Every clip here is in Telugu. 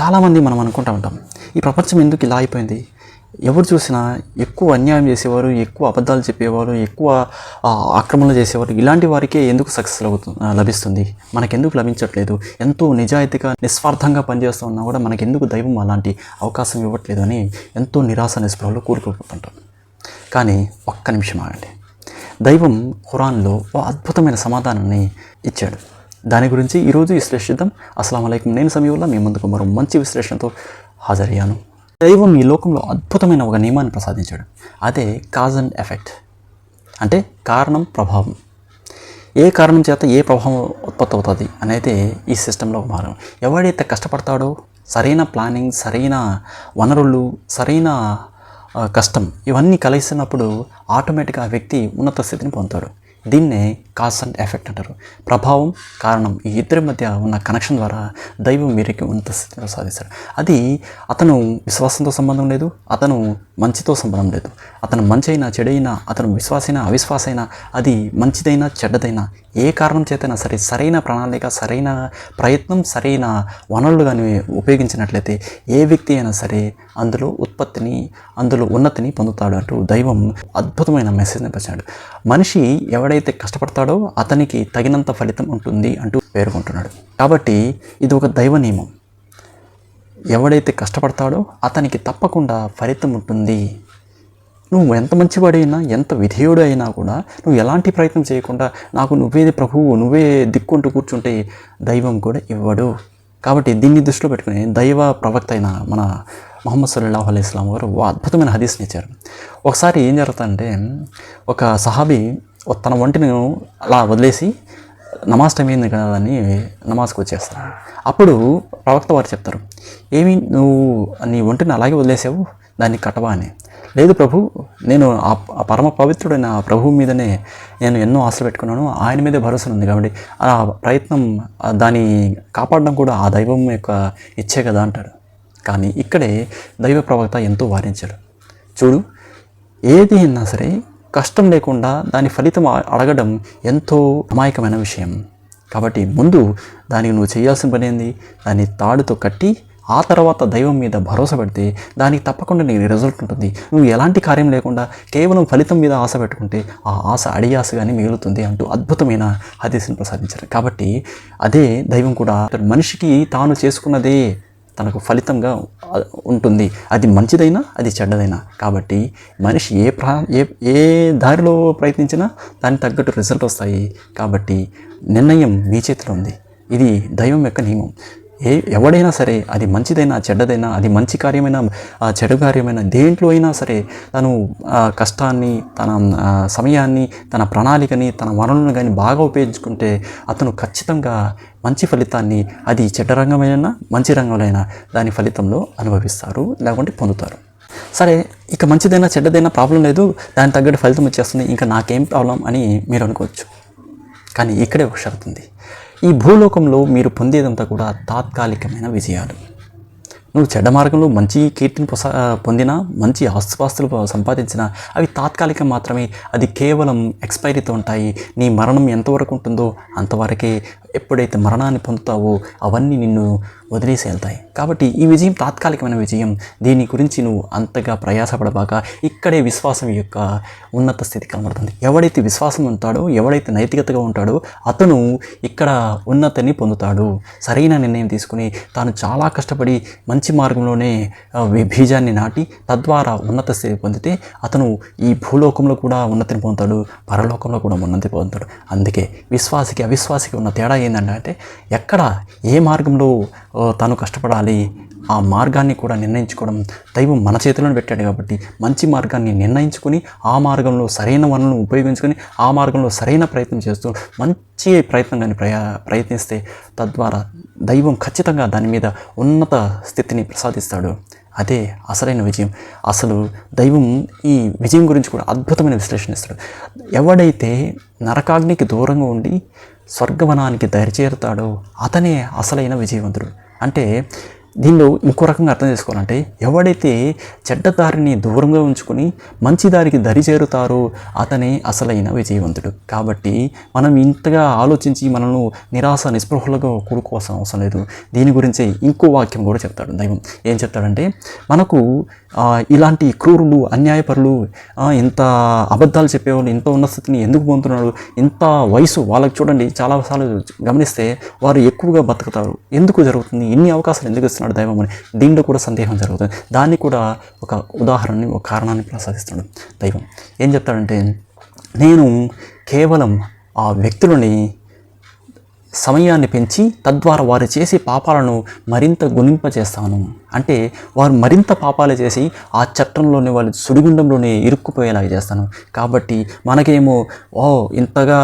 చాలామంది మనం అనుకుంటూ ఉంటాం ఈ ప్రపంచం ఎందుకు ఇలా అయిపోయింది? ఎవరు చూసినా ఎక్కువ అన్యాయం చేసేవారు ఎక్కువ అబద్ధాలు చెప్పేవారు ఎక్కువ ఆక్రమణలు చేసేవారు ఇలాంటి వారికే ఎందుకు సక్సెస్ లభిస్తుంది లభిస్తుంది? మనకెందుకు లభించట్లేదు? ఎంతో నిజాయితీగా నిస్వార్థంగా పనిచేస్తూ ఉన్నా కూడా మనకెందుకు దైవం అలాంటి అవకాశం ఇవ్వట్లేదు అని ఎంతో నిరాశ నిస్పృహలో కూరుకుపోతుంటాం. కానీ ఒక్క నిమిషం ఆగండి. దైవం ఖురాన్లో ఓ అద్భుతమైన సమాధానాన్ని ఇచ్చాడు. దాని గురించి ఈరోజు విశ్లేషిద్దాం. అస్సలం అయికం నేను సమయంలో మీ ముందుకు మరో మంచి విశ్లేషణతో హాజరయ్యాను. దైవం ఈ లోకంలో అద్భుతమైన ఒక నియమాన్ని ప్రసాదించాడు. అదే కాజ్ అండ్ ఎఫెక్ట్. అంటే కారణం ప్రభావం. ఏ కారణం చేత ఏ ప్రభావం ఉత్పత్తి అవుతుంది అనేది ఈ సిస్టంలో ఒక మార్గం ఎవడైతే కష్టపడతాడో సరైన ప్లానింగ్ సరైన వనరులు సరైన కష్టం ఇవన్నీ కలిసినప్పుడు ఆటోమేటిక్గా ఆ వ్యక్తి ఉన్నత స్థితిని పొందుతాడు. దీన్నే కాజ్ అండ్ ఎఫెక్ట్ అంటారు. ప్రభావం కారణం ఈ ఇద్దరి మధ్య ఉన్న కనెక్షన్ ద్వారా దైవం వీరికి ఉన్నత స్థితిలో సాధిస్తాడు. అది అతను విశ్వాసంతో సంబంధం లేదు అతను మంచితో సంబంధం లేదు. అతను మంచి అయినా చెడైనా అతను విశ్వాసైనా అవిశ్వాసైనా అది మంచిదైనా చెడ్డదైనా ఏ కారణం చేతైనా సరే సరైన ప్రణాళిక సరైన ప్రయత్నం సరైన వనరులు కానీ ఉపయోగించినట్లయితే ఏ వ్యక్తి అయినా సరే అందులో ఉత్పత్తిని అందులో ఉన్నతిని పొందుతాడు అంటూ దైవం అద్భుతమైన మెసేజ్ని పంచాడు. మనిషి ఎవడైతే కష్టపడతాడో అతనికి తగినంత ఫలితం ఉంటుంది అంటూ పేర్కొంటున్నాడు. కాబట్టి ఇది ఒక దైవ నియమం. ఎవడైతే కష్టపడతాడో అతనికి తప్పకుండా ఫలితం ఉంటుంది. నువ్వు ఎంత మంచివాడైనా ఎంత విధేయుడు అయినా కూడా నువ్వు ఎలాంటి ప్రయత్నం చేయకుండా నాకు నువ్వేది ప్రభువు నువ్వే దిక్కుంటూ కూర్చుంటే దైవం కూడా ఇవ్వడు. కాబట్టి దీన్ని దృష్టిలో పెట్టుకుని దైవ ప్రవక్త అయిన మన మొహమ్మద్ సల్లాహ్ అలైహి ఇస్లాం గారు ఓ అద్భుతమైన హదీస్ని ఇచ్చారు. ఒకసారి ఏం జరుగుతుందంటే ఒక సహాబీ తన ఒంటిని అలా వదిలేసి నమాజ్ టైం అయింది కదా అని నమాజ్కి వచ్చేస్తాను అప్పుడు ప్రవక్త వారు చెప్తారు ఏమి నువ్వు నీ ఒంటిని అలాగే వదిలేసావు? దాన్ని కట్టవా అని. లేదు ప్రభు నేను ఆ పరమ పవిత్రుడైన ఆ ప్రభు మీదనే నేను ఎన్నో ఆశలు పెట్టుకున్నాను. ఆయన మీదే భరోసా ఉంది కాబట్టి ఆ ప్రయత్నం దాన్ని కాపాడడం కూడా ఆ దైవం యొక్క ఇచ్చే కదా అంటాడు కానీ ఇక్కడే దైవ ప్రవక్త ఎంతో వారించాడు చూడు ఏది అయినా సరే కష్టం లేకుండా దాని ఫలితం అడగడం ఎంతో అమాయకమైన విషయం. కాబట్టి ముందు దానికి నువ్వు చేయాల్సిన పని ఏంది? దాన్ని తాడుతో కట్టి ఆ తర్వాత దైవం మీద భరోసా పెడితే దానికి తప్పకుండా నీకు రిజల్ట్ ఉంటుంది. నువ్వు ఎలాంటి కార్యం లేకుండా కేవలం ఫలితం మీద ఆశ పెట్టుకుంటే ఆ ఆశ అడియాసగానే మిగులుతుంది అంటూ అద్భుతమైన హదీసును ప్రసాదించారు. కాబట్టి అదే దైవం కూడా మనిషికి తాను చేసుకున్నదే తనకు ఫలితంగా ఉంటుంది. అది మంచిదైనా అది చెడ్డదైనా. కాబట్టి మనిషి ఏ ప్రా ఏ ఏ దారిలో ప్రయత్నించినా దానికి తగ్గట్టు రిజల్ట్ వస్తాయి. కాబట్టి నిర్ణయం మీ చేతిలో ఉంది. ఇది దైవం యొక్క నియమం. ఏ ఎవడైనా సరే అది మంచిదైనా చెడ్డదైనా అది మంచి కార్యమైనా ఆ చెడు కార్యమైనా దేంట్లో అయినా సరే తను ఆ కష్టాన్ని తన సమయాన్ని తన ప్రణాళికని తన వనరులను కానీ బాగా ఉపయోగించుకుంటే అతను ఖచ్చితంగా మంచి ఫలితాన్ని అది చెడ్డ రంగమైనా మంచి రంగంలో దాని ఫలితంలో అనుభవిస్తారు లేకుంటే పొందుతారు. సరే ఇక మంచిదైనా చెడ్డదైనా ప్రాబ్లం లేదు దాని తగ్గట్టు ఫలితం వచ్చేస్తుంది ఇంకా నాకేం ప్రాబ్లం అని మీరు అనుకోవచ్చు. కానీ ఇక్కడే ఒక షరతు ఉంది. ఈ భూలోకంలో మీరు పొందేదంతా కూడా తాత్కాలికమైన విజయాలు. నువ్వు చెడ్డ మార్గంలో మంచి కీర్తిని పొస పొందినా మంచి ఆస్తుపాస్తులు సంపాదించినా అవి తాత్కాలికం మాత్రమే. అది కేవలం ఎక్స్పైరీతో ఉంటాయి. నీ మరణం ఎంతవరకు ఉంటుందో అంతవరకే ఎప్పుడైతే మరణాన్ని పొందుతావో అవన్నీ నిన్ను వదిలేసి వెళ్తాయి కాబట్టి ఈ విజయం తాత్కాలికమైన విజయం. దీని గురించి నువ్వు అంతగా ప్రయాసపడబాక ఇక్కడే విశ్వాసం యొక్క ఉన్నత స్థితి కనబడుతుంది. ఎవడైతే విశ్వాసం ఉంటాడో ఎవడైతే నైతికతగా ఉంటాడో అతను ఇక్కడ ఉన్నతిని పొందుతాడు. సరైన నిర్ణయం తీసుకుని తాను చాలా కష్టపడి మంచి మార్గంలోనే బీజాన్ని నాటి తద్వారా ఉన్నత స్థితి పొందితే అతను ఈ భూలోకంలో కూడా ఉన్నతిని పొందుతాడు పరలోకంలో కూడా ఉన్నతి పొందుతాడు. అందుకే విశ్వాసికి అవిశ్వాసికి ఉన్న తేడా ఏంటంటే ఎక్కడ ఏ మార్గంలో తాను కష్టపడాలి. ఆ మార్గాన్ని కూడా నిర్ణయించుకోవడం దైవం మన చేతులను పెట్టాడు కాబట్టి మంచి మార్గాన్ని నిర్ణయించుకొని ఆ మార్గంలో సరైన వనరులను ఉపయోగించుకొని ఆ మార్గంలో సరైన ప్రయత్నం చేస్తూ మంచి ప్రయత్నం కానీ ప్రయా ప్రయత్నిస్తే తద్వారా దైవం ఖచ్చితంగా దాని మీద ఉన్నత స్థితిని ప్రసాదిస్తాడు. అదే అసలైన విజయం. అసలు దైవం ఈ విజయం గురించి కూడా అద్భుతమైన విశ్లేషణ ఇస్తాడు. ఎవడైతే నరకాగ్నికి దూరంగా ఉండి స్వర్గవనానికి దరిచేరుతాడో అతనే అసలైన విజయవంతుడు. అంటే దీనిలో ఇంకో రకంగా అర్థం చేసుకోవాలంటే ఎవడైతే చెడ్డ దారిని దూరంగా ఉంచుకొని మంచి దారికి దరి చేరుతారో అతనే అసలైన విజయవంతుడు. కాబట్టి మనం ఇంతగా ఆలోచించి మనల్ని నిరాశ నిస్పృహలుగా కూడుకోవాల్సిన అవసరం లేదు. దీని గురించి ఇంకో వాక్యం కూడా చెప్తాడు దైవం. ఏం చెప్తాడంటే మనకు ఇలాంటి క్రూరులు అన్యాయపరులు ఇంత అబద్ధాలు చెప్పేవాళ్ళు ఇంత ఉన్న స్థితిని ఎందుకు పొందుతున్నాడు ఇంత వయసు వాళ్ళకి చూడండి చాలాసార్లు గమనిస్తే వారు ఎక్కువగా బతుకుతారు. ఎందుకు జరుగుతుంది? ఇన్ని అవకాశాలు ఎందుకు ఇస్తున్నాడు దైవం అని దీంట్లో కూడా సందేహం జరుగుతుంది. దాన్ని కూడా ఒక ఉదాహరణని ఒక కారణాన్ని ప్రసాదిస్తున్నాడు దైవం. ఏం చెప్తాడంటే నేను కేవలం ఆ వ్యక్తులని సమయాన్ని పెంచి తద్వారా వారు చేసే పాపాలను మరింత గుణింపజేస్తాను అంటే వారు మరింత పాపాలు చేసి ఆ చట్టంలోనే వాళ్ళు సుడిగుండంలోనే ఇరుక్కుపోయేలాగా చేస్తాను. కాబట్టి మనకేమో ఓ ఇంతగా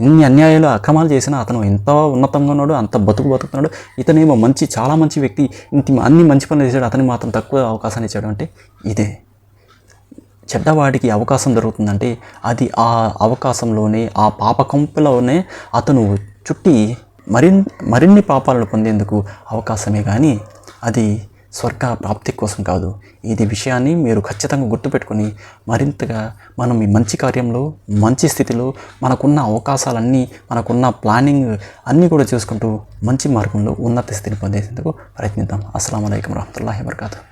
ఇన్ని అన్యాయాలు అక్రమాలు చేసినా అతను ఎంత ఉన్నతంగా ఉన్నాడు అంత బతుకు బతుకుతున్నాడు ఇతనేమో మంచి చాలా మంచి వ్యక్తి ఇంత అన్ని మంచి పనులు చేశాడు అతని మాత్రం తక్కువ అవకాశాన్ని ఇచ్చాడు. అంటే ఇదే. చెడ్డవాడికి అవకాశం దొరుకుతుందంటే అది ఆ అవకాశంలోనే ఆ పాప కంపులోనే అతను చుట్టి మరిన్ మరిన్ని పాపాలను పొందేందుకు అవకాశమే కానీ అది స్వర్గ ప్రాప్తి కోసం కాదు. ఇది విషయాన్ని మీరు ఖచ్చితంగా గుర్తుపెట్టుకొని మరింతగా మనం ఈ మంచి కార్యంలో మంచి స్థితిలో మనకున్న అవకాశాలన్నీ మనకున్న ప్లానింగ్ అన్నీ కూడా చూసుకుంటూ మంచి మార్గంలో ఉన్నత స్థితిని పొందేందుకు ప్రయత్నిద్దాం. అస్సలం అయికం రహమతుల్లాహి వరకాతూ